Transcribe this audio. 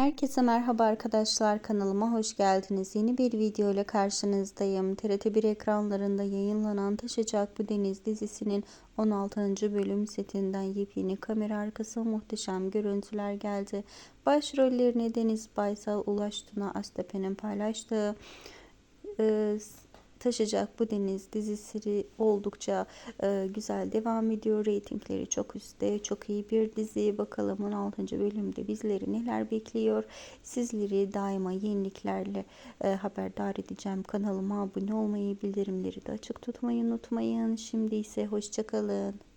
Herkese merhaba arkadaşlar kanalıma hoş geldiniz. Yeni bir video ile karşınızdayım. TRT1 ekranlarında yayınlanan Taşacak Bu Deniz dizisinin 16. bölüm setinden yepyeni kamera arkası muhteşem görüntüler geldi. Başrollerini Deniz Baysal, Ulaş Tuna Astepe'nin paylaştığı e, Taşacak Bu Deniz dizisi oldukça e, güzel devam ediyor. Reytingleri çok üstte. Çok iyi bir dizi. Bakalım 16. bölümde bizleri neler bekliyor. Sizleri daima yeniliklerle e, haberdar edeceğim. Kanalıma abone olmayı, bildirimleri de açık tutmayı unutmayın. Şimdi ise hoşçakalın.